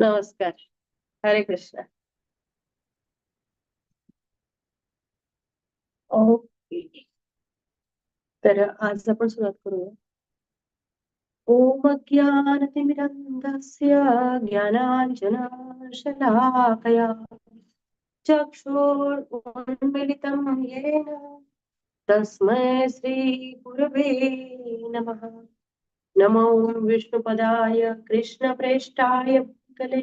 नमस्कार. हरे कृष्ण. ओके. तर आज आपण सुरुवात करूया. ओम ज्ञानतिमिरन्धस्य ज्ञानाञ्जनाशलाकया चक्षुर्मिलितं येन तस्मै श्रीगुरवे नमः. नमो विष्णुपदाय कृष्णप्रेष्ठाय कले।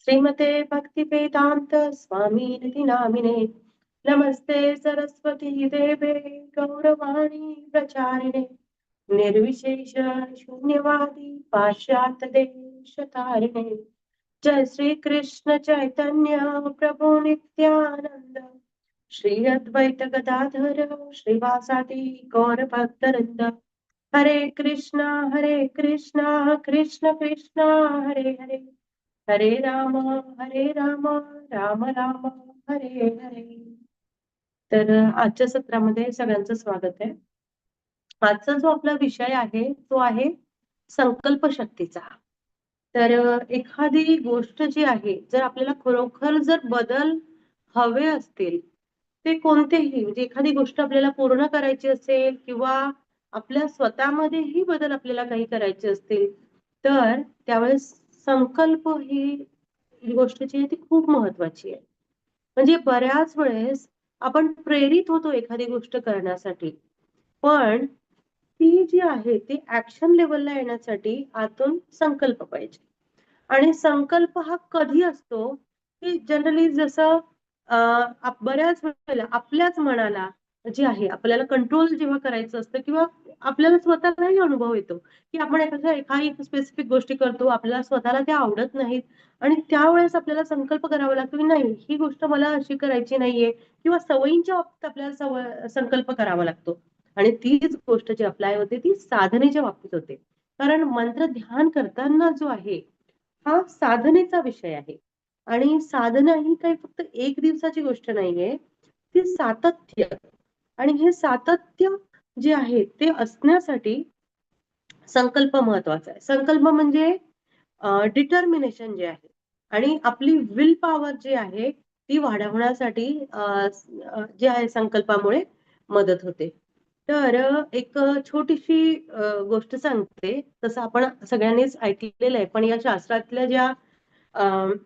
श्रीमते भक्तिवेदान्त स्वामीनिति नामिने नमस्ते सरस्वती देवे गौरवाणी प्रचारिणे। निर्विशेष शून्यवादी पाश्चात्य देशतारिणे जय श्री कृष्ण चैतन्य प्रभु नित्यानंद श्री अद्वैत गदाधर श्रीवासादि गौर भक्तवृंद हरे कृष्णा हरे कृष्णा कृष्ण कृष्णा हरे हरे। हरे राम हरे राम राम राम हरे हरे. तर आजच्या सत्रामध्ये सगळ्यांचं स्वागत आहे. आजचा जो आपला विषय आहे तो आहे संकल्प शक्तीचा तर एखादी गोष्ट जी आहे जर आपल्याला खरोखर जर बदल हवे असतील ते कोणतेही म्हणजे एखादी गोष्ट आपल्याला पूर्ण करायची असेल किंवा आपल्या स्वतःमध्येही बदल आपल्याला काही करायचे असतील तर त्यावेळेस संकल्प ही गोष्ट जी आहे ती खूप महत्वाची आहे. म्हणजे बऱ्याच वेळेस आपण प्रेरित होतो एखादी गोष्ट करण्यासाठी. पण ती जी आहे ती ऍक्शन लेवलला येण्यासाठी आतून संकल्प पाहिजे. आणि संकल्प हा कधी असतो की जनरली जसं बऱ्याच वेळेला आपल्याच मनाला जी आहे आपल्याला कंट्रोल जेव्हा करायचं असतं किंवा आपल्याला स्वतःलाही अनुभव येतो की आपण एखाद्या एखादी स्पेसिफिक गोष्टी करतो आपल्याला स्वतःला त्या आवडत नाहीत आणि त्यावेळेस आपल्याला संकल्प करावा लागतो की नाही ही गोष्ट मला अशी करायची नाहीये किंवा सवयींच्या बाबतीत आपल्याला सवय संकल्प करावा लागतो. आणि तीच गोष्ट जी अप्लाय होते ती साधनेच्या बाबतीत होते. कारण मंत्र ध्यान करताना जो आहे हा साधनेचा विषय आहे. आणि साधना ही काही फक्त एक दिवसाची गोष्ट नाहीये ती सातत्य. आणि हे सातत्य जे आहे ते असण्यासाठी संकल्प महत्त्वाचा आहे. संकल्प म्हणजे डिटर्मिनेशन जे आहे आणि आपली विल पॉवर जी आहे ती वाढवण्यासाठी जे आहे संकल्पामुळे मदत होते. तर एक छोटीशी गोष्ट सांगते. तसं आपण सगळ्यांनीच ऐकलेलं आहे पण या शास्त्रातल्या ज्या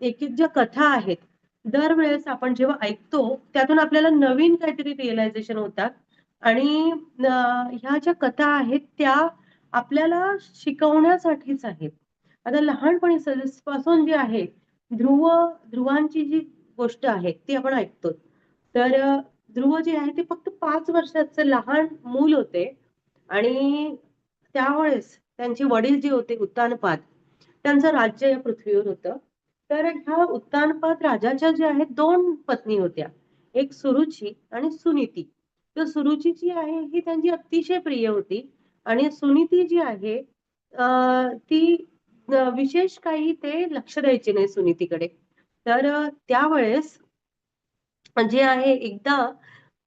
एक एक ज्या कथा आहेत दरवेळेस आपण जेव्हा ऐकतो त्यातून आपल्याला नवीन काहीतरी रिअलायझेशन होतात. आणि ह्या ज्या कथा आहेत त्या आपल्याला शिकवण्यासाठीच आहेत. आता लहानपणी पासून जे आहे ध्रुव ध्रुवांची जी गोष्ट आहे ती आपण ऐकतो तर ध्रुव जे आहे ते फक्त पाच वर्षाचं लहान मूल होते. आणि त्यावेळेस त्यांचे वडील जे होते उत्तानपाद त्यांचं राज्य या पृथ्वीवर होतं. तर ह्या उत्तानपाद राजाच्या ज्या आहेत दोन पत्नी होत्या. एक सुरुची आणि सुनीती. तर सुरुची जी आहे ही त्यांची अतिशय प्रिय होती. आणि सुनीती जी आहे ती विशेष काही ते लक्ष द्यायचे नाही सुनीतीकडे. तर त्यावेळेस जे आहे एकदा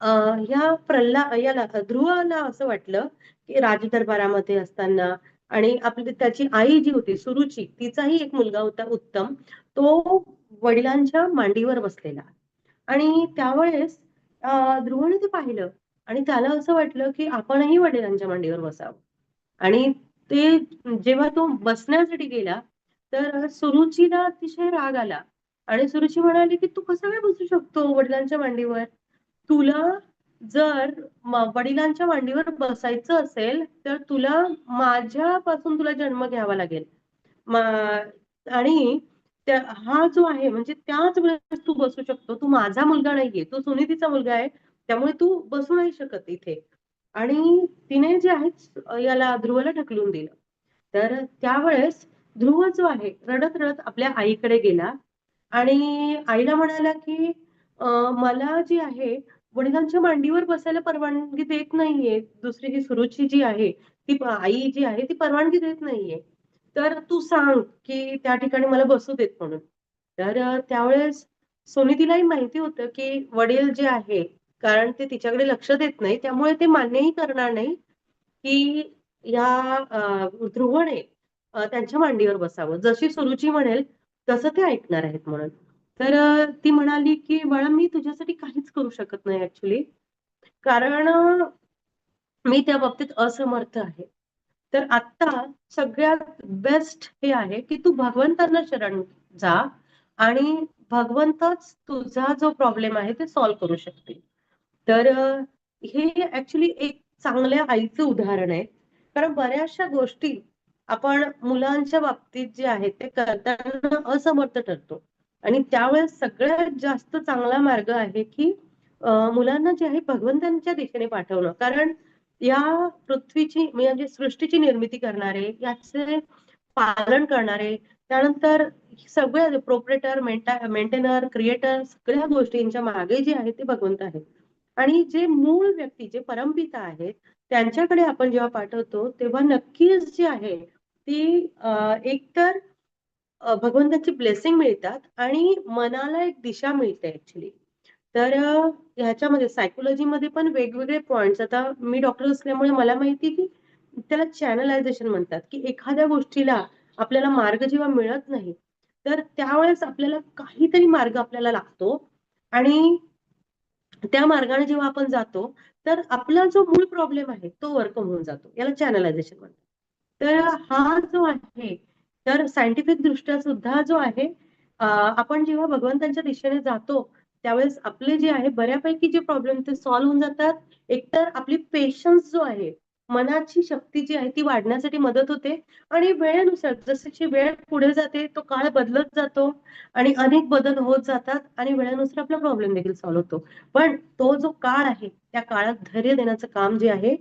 ह्या प्रल्हा याला ध्रुवाला असं वाटलं की राजदरबारामध्ये असताना आणि आपली त्याची आई जी होती सुरुची तिचाही एक मुलगा होता उत्तम. तो वडिलांच्या मांडीवर बसलेला. आणि त्यावेळेस ध्रुवने ते पाहिलं आणि त्याला असं वाटलं की आपणही वडिलांच्या मांडीवर बसावं. आणि ते जेव्हा तो बसण्यासाठी गेला तर सुरुचीला अतिशय राग आला. आणि सुरुची म्हणाली की तू कसा काय बसू शकतो वडिलांच्या मांडीवर? तुला जर वडिलांच्या मांडीवर बसायचं असेल तर तुला माझ्यापासून तुला जन्म घ्यावा लागेल. आणि हा जो आहे म्हणजे त्याच वेळेस तू बसू शकतो. तू माझा मुलगा नाहीये तू सुनीतीचा मुलगा आहे त्यामुळे तू बसू नाही शकत इथे. आणि तिने जे आहे याला ध्रुवला ढकलून दिलं. तर त्यावेळेस ध्रुव जो आहे रडत रडत आपल्या आईकडे गेला. आणि आईला म्हणाला की मला जी आहे वडिलांच्या मांडीवर बसायला परवानगी देत नाहीये. दुसरी जी सुरुची जी आहे ती आई जी आहे ती परवानगी देत नाहीये. तर तू सांग की त्या ठिकाणी मला बसू देत म्हणून. तर त्यावेळेस सुनीतीलाही माहिती होतं की वडील जे आहे कारण ते तिच्याकडे लक्ष देत नाही त्यामुळे ते मान्यही करणार नाही की या ध्रुवने त्यांच्या मांडीवर बसावं. जशी सुरुची म्हणेल तसं ते ऐकणार आहेत म्हणून. तर ती म्हणाली की बाळा मी तुझ्यासाठी काहीच करू शकत नाही ऍक्च्युली कारण मी त्या बाबतीत असमर्थ आहे. तर आता सगळ्यात बेस्ट हे आहे की तू भगवंतांना शरण जा आणि भगवंतच तुझा जो प्रॉब्लेम आहे ते सॉल्व्ह करू शकतील. तर हे ऍक्च्युली एक चांगल्या आईचं उदाहरण आहे. कारण बऱ्याचशा गोष्टी आपण मुलांच्या बाबतीत जे आहे ते करताना असमर्थ ठरतो. आणि त्यावेळेस सगळ्यात जास्त चांगला मार्ग आहे की मुलांना जे आहे भगवंतांच्या दिशेने पाठवणं. कारण या पृथ्वीची म्हणजे सृष्टीची निर्मिती करणारे याचे पालन करणारे त्यानंतर सगळे प्रोपरेटर मेंटेनर क्रिएटर सगळ्या गोष्टींच्या मागे जे आहे ते भगवंत आहेत आणि जे मूळ व्यक्ती जे परमपिता आहेत त्यांच्याकडे आपण जेव्हा पाठवतो तेव्हा नक्कीच जी आहे ती एकतर भगवंताची ब्लेसिंग मिळतात आणि मनाला एक दिशा मिळते ऍक्च्युली तर ह्याच्यामध्ये सायकोलॉजीमध्ये पण वेगवेगळे पॉइंट्स आता मी डॉक्टर असल्यामुळे मला माहिती की त्याला चॅनलायझेशन म्हणतात की एखाद्या गोष्टीला आपल्याला मार्ग जेव्हा मिळत नाही तर त्यावेळेस आपल्याला काहीतरी मार्ग आपल्याला लागतो आणि त्या मार्गाने जेव्हा आपण जातो तर आपला जो मूळ प्रॉब्लेम आहे तो वर्कम होऊन जातो. याला चॅनलायझेशन म्हणतात. तर हा जो आहे तर सायंटिफिक दृष्ट्या सुद्धा जो आहे आपण जेव्हा भगवंतांच्या दिशेने जातो त्यावेळेस आपले जे आहे बऱ्यापैकी जे प्रॉब्लेम ते सॉल्व्ह होऊन जातात. एकतर आपली पेशन्स जो आहे मनाची शक्ती जी आहे ती वाढण्यासाठी मदत होते. आणि वेळेनुसार जशी वेळ पुढे जाते तो काळ बदलत जातो आणि अनेक बदल होत जातात आणि वेळेनुसार आपला प्रॉब्लेम देखील सॉल्व्ह होतो. पण तो जो काळ आहे त्या काळात धैर्य देण्याचं काम जे आहे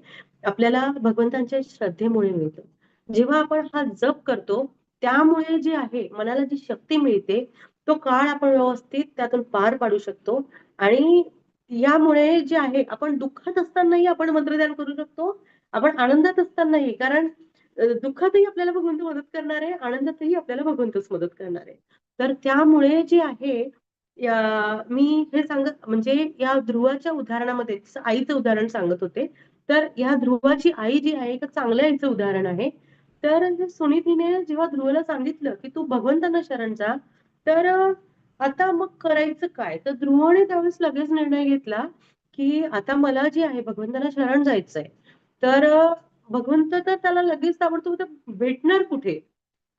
आपल्याला भगवंतांच्या श्रद्धेमुळे मिळतं. जेव्हा आपण हा जप करतो त्यामुळे जे आहे मनाला जी शक्ती मिळते तो काळ आपण व्यवस्थित त्यातून पार पाडू शकतो. आणि यामुळे जे आहे आपण दुःखात असतानाही आपण मंत्रदान करू शकतो. आपण आनंदात असतानाही कारण दुःखातही आपल्याला भगवंत मदत करणार आहे आनंदातही आपल्याला भगवंतच मदत करणार. आहे तर त्यामुळे जे आहे मी हे सांगत म्हणजे या ध्रुवाच्या उदाहरणामध्ये आईचं उदाहरण सांगत होते तर या ध्रुवाची आई जी आहे एक चांगल्या आईचं उदाहरण आहे. तर सुनीतीने जेव्हा ध्रुवला सांगितलं की तू भगवंतांना शरण जा तर आता मग करायचं काय? तर ध्रुवने त्यावेळेस लगेच निर्णय घेतला की आता मला जे आहे भगवंतांना शरण जायचंय तर भगवंत तर त्याला लगेच ताबडतोब भेटणार कुठे?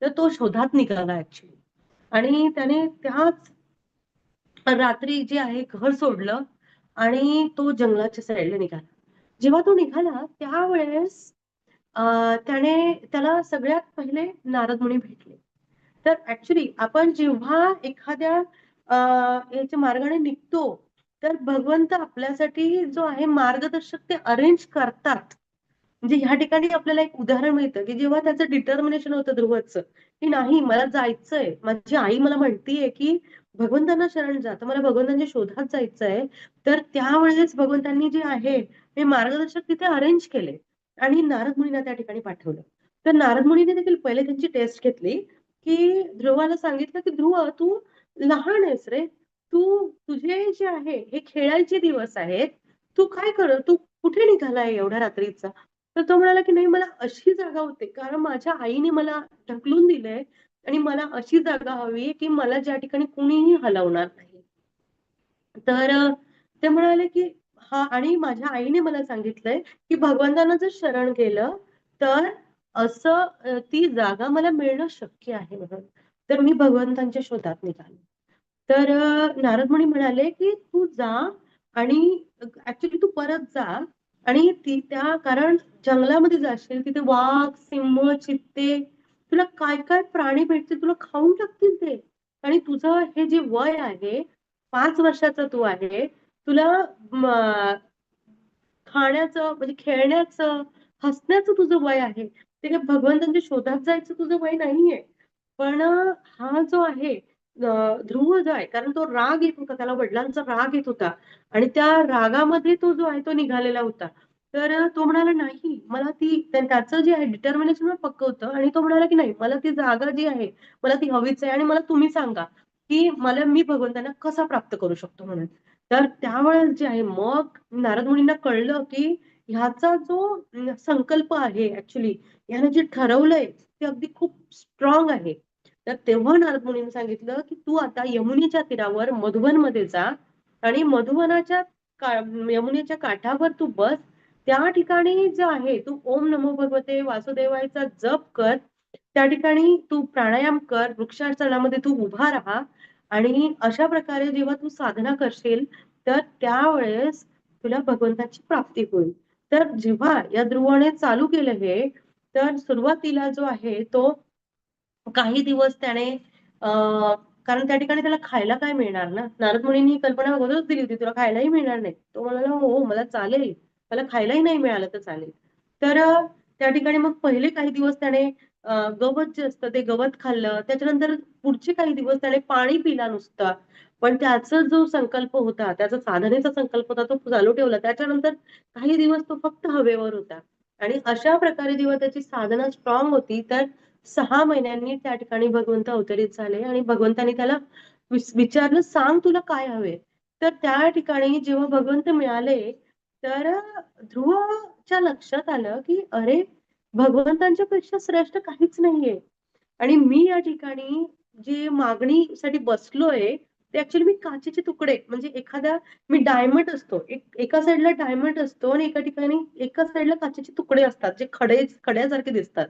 तर तो शोधात निघाला ऍक्च्युली आणि त्याने त्याच रात्री जे आहे घर सोडलं आणि तो जंगलाच्या साईडला निघाला. जेव्हा तो निघाला त्यावेळेस त्याने त्याला सगळ्यात पहिले नारद मुनी भेटले. तर ऍक्च्युली आपण जेव्हा एखाद्या याच्या मार्गाने निघतो तर भगवंत आपल्यासाठी जो आहे मार्गदर्शक ते अरेंज करतात. म्हणजे ह्या ठिकाणी आपल्याला एक उदाहरण मिळतं की जेव्हा त्याचं डिटर्मिनेशन होतं ध्रुवचं की नाही मला जायचंय माझी आई मला म्हणतीये की भगवंतांना शरण जात मला भगवंतांच्या शोधात जायचंय तर त्यावेळेस भगवंतांनी जे आहे हे मार्गदर्शक तिथे अरेंज केले. आणि नारद मुनीला त्या ठिकाणी पाठवलं. तर नारद मुनीने देखील पहिले त्यांची टेस्ट घेतली की ध्रुवाला सांगितलं की ध्रुव तू लहान आहेस रे. तू तुझे जे आहे हे खेळायचे दिवस आहेत. तू काय कर तू कुठे निघालाय एवढ्या रात्रीचा? तर तो म्हणाला की नाही मला अशी जागा होते. कारण माझ्या आईने मला ढकलून दिलंय आणि मला अशी जागा हवी की मला ज्या ठिकाणी कुणीही हलवणार नाही. तर ते म्हणाले की आणि माझ्या आईने मला सांगितलंय की भगवंतांना जर शरण केलं तर असं ती जागा मला मिळणं शक्य आहे म्हणून. तर मी भगवंतांच्या शोधात निघाले. तर नारद मुनी म्हणाले की तू जा आणि ऍक्च्युली तू परत जा आणि ती त्या कारण जंगलामध्ये जाशील तिथे वाघ सिंह चित्ते तुला काय काय प्राणी भेटतील तुला खाऊन टाकतील ते. आणि तुझं हे जे वय आहे पाच वर्षाचं तू आहे तुला खाण्याचं म्हणजे खेळण्याचं हसण्याचं तुझं वय आहे. ते काय भगवंतांच्या म्हणजे शोधात जायचं तुझं वय नाहीये. पण हा जो आहे ध्रुव जो आहे कारण तो राग येत होता त्याला वडिलांचा राग येत होता. आणि त्या रागामध्ये तो जो आहे तो निघालेला होता. तर तो म्हणाला नाही मला ती त्याचं जे आहे डिटर्मिनेशन पक्क होतं. आणि तो म्हणाला की नाही मला ती जागा जी आहे मला ती हवीच आहे. आणि मला तुम्ही सांगा की मला मी भगवंतांना कसा प्राप्त करू शकतो म्हणून? तर त्यावेळेस जे आहे मग नारद मुनींना कळलं की ह्याचा जो संकल्प आहे ऍक्च्युली याने जे ठरवलंय ते अगदी खूप स्ट्रॉंग आहे. तर तेव्हा नारद मुनीने सांगितलं की तू आता यमुनेच्या तीरावर मधुबनमध्ये जा आणि मधुबनाच्या का यमुनेच्या काठावर तू बस. त्या ठिकाणी जे आहे तू ओम नमो भगवते वासुदेवायचा जप कर. त्या ठिकाणी तू प्राणायाम कर वृक्षार्चनामध्ये तू उभा राहा. आणि अशा प्रकारे जेव्हा तू साधना करशील तर त्यावेळेस तुला भगवंताची प्राप्ती होईल. तर जेव्हा या ध्रुवाने चालू केलं हे तर सुरुवातीला जो आहे तो काही दिवस त्याने अं कारण त्या ठिकाणी त्याला खायला काय मिळणार ना? नारद मुनींनी ही कल्पना अगोदरच दिली होती तुला खायलाही मिळणार नाही. तो म्हणाला हो मला चालेल. मला खायलाही नाही मिळालं तर चालेल. तर त्या ठिकाणी मग पहिले काही दिवस त्याने गवत जे असतं ते गवत खाल्लं. त्याच्यानंतर पुढचे काही दिवस त्याने पाणी पिला नुसतं. पण त्याचा जो संकल्प होता त्याचा साधनेचा संकल्प होता तो चालू ठेवला. त्याच्यानंतर काही दिवस तो फक्त हवेवर होता. आणि अशा प्रकारे जेव्हा त्याची साधना स्ट्रॉंग होती तर सहा महिन्यांनी त्या ठिकाणी भगवंत अवतरित झाले आणि भगवंतानी त्याला विचारलं सांग तुला काय हवे? तर त्या ठिकाणी जेव्हा भगवंत मिळाले तर ध्रुवच्या लक्षात आलं की अरे भगवंतांच्या पेक्षा श्रेष्ठ काहीच नाहीये. आणि मी या ठिकाणी जे मागणीसाठी बसलोय ते ऍक्च्युली मी काचेचे तुकडे म्हणजे एखाद्या मी डायमंड असतो एक एका साईडला डायमंड असतो आणि एका ठिकाणी एका साईडला काचेचे तुकडे असतात जे खडे खड्यासारखे दिसतात.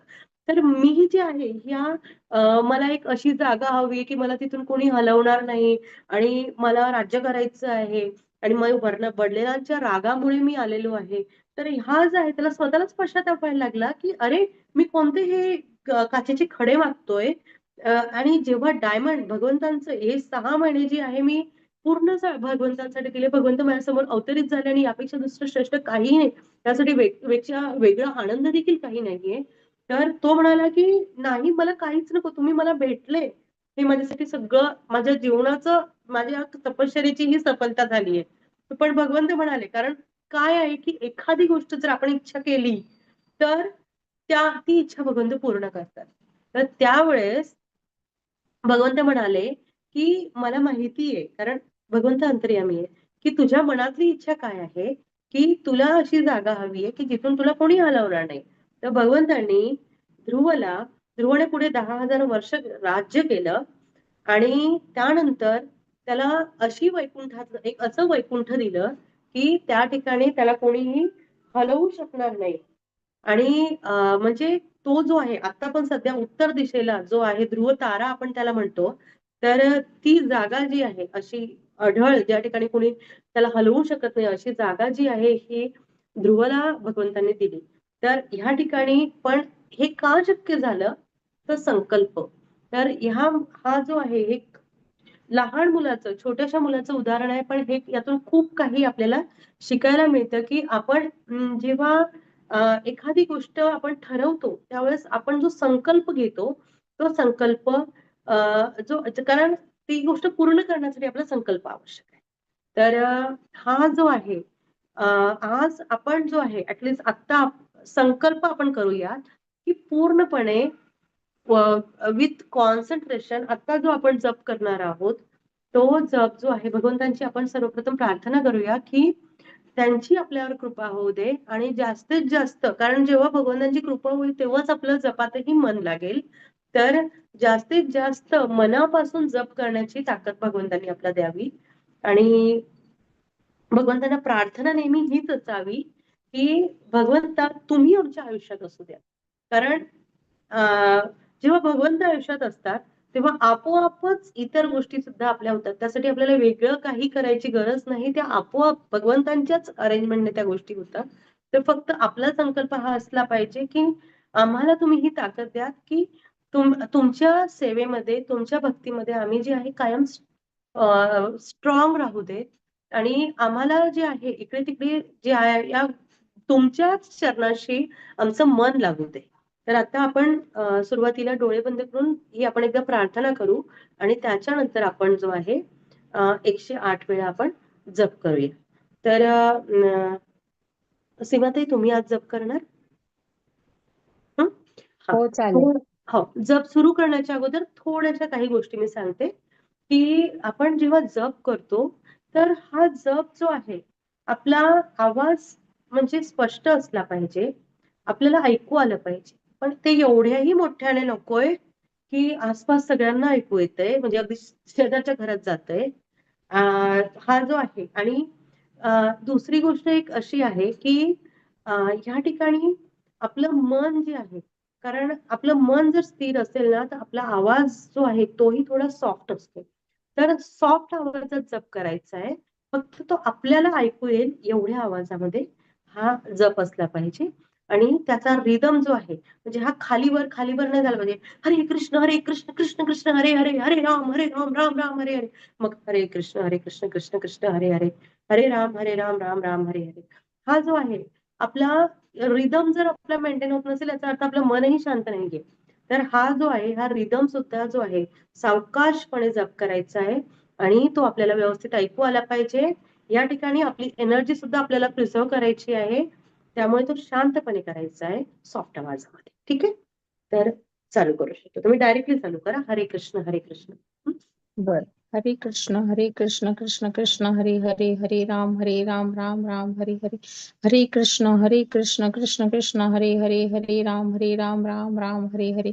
तर मी जे आहे ह्या मला एक अशी जागा हवी की मला तिथून कोणी हलवणार नाही आणि मला राज्य करायचं आहे आणि मग वडिलांच्या रागामुळे मी आलेलो आहे. तर हा जो आहे त्याला स्वतःलाच पश्चाताप व्हायला लागला की अरे मी कोणते हे काचेचे खडे मागतोय? आणि जेव्हा डायमंड भगवंतांचं हे सहा महिने जे आहे मी पूर्ण भगवंतांसाठी दिले भगवंत माझ्यासमोर अवतरित झाले आणि यापेक्षा दुसरं श्रेष्ठ काही नाही. त्यासाठी वेगळा आनंद देखील काही नाहीये. तर तो म्हणाला की नाही मला काहीच नको. तुम्ही मला भेटले. हे माझ्यासाठी सगळं माझ्या जीवनाचं माझ्या तपश्चर्याची ही सफलता झाली आहे पण भगवंत म्हणाले कारण काय आहे की एखादी गोष्ट जर आपण इच्छा केली तर त्या ती इच्छा भगवंत पूर्ण करतात. तर त्यावेळेस भगवंत म्हणाले की मला माहिती आहे कारण भगवंत अंतर्यामी आहे की तुझ्या मनातली इच्छा काय आहे? की तुला अशी जागा हवी आहे की जिथून तुला कोणी हलवणार नाही. तर भगवंतांनी ध्रुवला ध्रुवने पुढे दहा हजार वर्ष राज्य केलं आणि त्यानंतर त्याला अशी वैकुंठात एक असं वैकुंठ दिलं की त्या ठिकाणी त्याला कोणीही हलवू शकणार नाही. आणि म्हणजे तो जो आहे आता पण सध्या उत्तर दिशेला जो आहे ध्रुव तारा आपण त्याला म्हणतो तर ती जागा जी आहे अशी अढळ ज्या ठिकाणी कोणी त्याला हलवू शकत नाही अशी जागा जी आहे ही ध्रुवला भगवंतांनी दिली. तर ह्या ठिकाणी पण हे का शक्य झालं? तर संकल्प. तर ह्या हा जो आहे हे लहान मुलाचं छोट्याशा मुलाचं उदाहरण आहे पण हे यातून खूप काही आपल्याला शिकायला मिळतं की आपण जेव्हा एखादी गोष्ट आपण ठरवतो त्यावेळेस आपण जो संकल्प घेतो तो संकल्प जो कारण ती गोष्ट पूर्ण करण्यासाठी आपला संकल्प आवश्यक आहे. तर हा जो आहे आज आपण जो आहे ऍटलिस्ट आता संकल्प आपण करूयात की पूर्णपणे विथ कॉन्सन्ट्रेशन आता जो आपण जप करणार आहोत तो जप जो आहे भगवंतांची आपण सर्वप्रथम प्रार्थना करूया की त्यांची आपल्यावर कृपा होऊ दे आणि जास्तीत जास्त कारण जेव्हा भगवंतांची कृपा होईल तेव्हाच आपलं जपातही मन लागेल. तर जास्तीत जास्त मनापासून जप करण्याची ताकद भगवंतांनी आपल्या द्यावी. आणि भगवंतांना प्रार्थना नेहमी हीच असावी की भगवंता तुम्ही आमच्या आयुष्यात असू द्या. कारण जेव्हा भगवंत आयुष्यात असतात तेव्हा आपोआपच इतर गोष्टी सुद्धा आपल्या होतात. त्यासाठी आपल्याला वेगळं काही करायची गरज नाही. त्या आपोआप भगवंतांच्याच अरेंजमेंटने त्या गोष्टी होतात. तर फक्त आपला संकल्प हा असला पाहिजे की आम्हाला तुम्ही ही ताकद द्या की तुम तुमच्या सेवेमध्ये तुमच्या भक्तीमध्ये आम्ही जे आहे कायम स्ट्रॉंग राहू देत. आणि आम्हाला जे आहे इकडे तिकडे जे आहे या तुमच्याच चरणाशी आमचं मन लागू दे. तर आता आपण सुरुवातीला डोळे बंद करून ही आपण एकदा प्रार्थना करू आणि त्याच्यानंतर आपण जो आहे एकशे आठ वेळा आपण जप करूया. तर सीमाताई तुम्ही आज जप करणार? हो? चालेल. हो जप सुरू करण्याच्या अगोदर थोड्याशा काही गोष्टी मी सांगते की आपण जेव्हा जप करतो तर हा जप जो आहे आपला आवाज म्हणजे स्पष्ट असला पाहिजे आपल्याला ऐकू आलं पाहिजे. पण ते एवढ्याही मोठ्याने नकोय की आसपास सगळ्यांना ऐकू येतंय म्हणजे अगदी शेजारच्या घरात जातंय. हा जो आहे आणि दुसरी गोष्ट एक अशी आहे की ह्या ठिकाणी आपलं मन जे आहे कारण आपलं मन जर स्थिर असेल ना तर आपला आवाज जो आहे तोही थोडा सॉफ्ट असतो. तर सॉफ्ट आवाजात जप करायचा आहे. फक्त तो आपल्याला ऐकू येईल एवढ्या आवाजामध्ये हा जप असला पाहिजे. आणि त्याचा रिदम जो आहे म्हणजे हा खालीवर खालीवर नाही झाला पाहिजे. हरे कृष्ण हरे कृष्ण कृष्ण कृष्ण हरे हरे हरे राम हरे राम राम राम हरे हरे. मग हरे कृष्ण हरे कृष्ण कृष्ण कृष्ण हरे हरे. हरे राम हरे राम राम राम हरे हरे. हा जो आहे आपला रिदम जर आपला मेंटेन होत नसेल याचा अर्थ आपलं मनही शांत नाहीये तर हा जो आहे हा रिदम सुद्धा जो आहे सावकाशपणे जप करायचा आहे आणि तो आपल्याला व्यवस्थित ऐकू आला पाहिजे. या ठिकाणी आपली एनर्जी सुद्धा आपल्याला प्रिझर्व करायची आहे. त्यामुळे तो शांतपणे करायचा आहे सॉफ्ट आवाजामध्ये. ठीक आहे? तर चालू करू शकतो. तुम्ही डायरेक्टली चालू करा. हरे कृष्ण हरे कृष्ण. बर. हरे कृष्ण हरे कृष्ण कृष्ण कृष्ण हरे हरे हरे राम हरे राम राम राम हरे हरे. हरे कृष्ण हरे कृष्ण कृष्ण कृष्ण हरे हरे हरे राम हरे राम राम राम हरे हरे.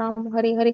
राम हरे हरे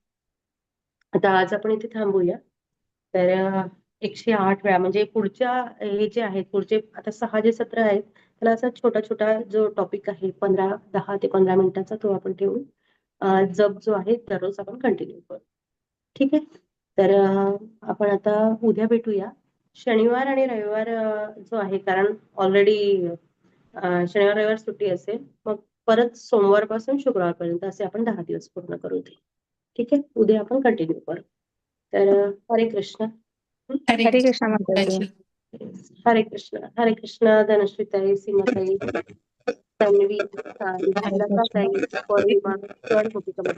आता आज आपण इथे थांबूया. तर एकशे आठ वेळा म्हणजे पुढच्या हे जे आहेत पुढचे आता सहा जे सत्र आहेत त्याला असा छोटा छोटा जो टॉपिक आहे पंधरा दहा ते पंधरा मिनिटाचा तो आपण ठेवून जप जो आहे दररोज आपण कंटिन्यू करू. ठीक आहे? तर आपण आता उद्या भेटूया. शनिवार आणि रविवार जो आहे कारण ऑलरेडी शनिवार रविवार सुट्टी असेल मग परत सोमवारपासून शुक्रवारपर्यंत असे आपण दहा दिवस पूर्ण करू ते. ठीक आहे उद्या आपण कंटिन्यू करू। तर अ, हरे कृष्ण। हरे कृष्ण। माताजी हरे कृष्ण हरे कृष्ण धनश्रीताई सीमाताई तन्वी ताई, ताई, पौर्णिमा, गण गोपिका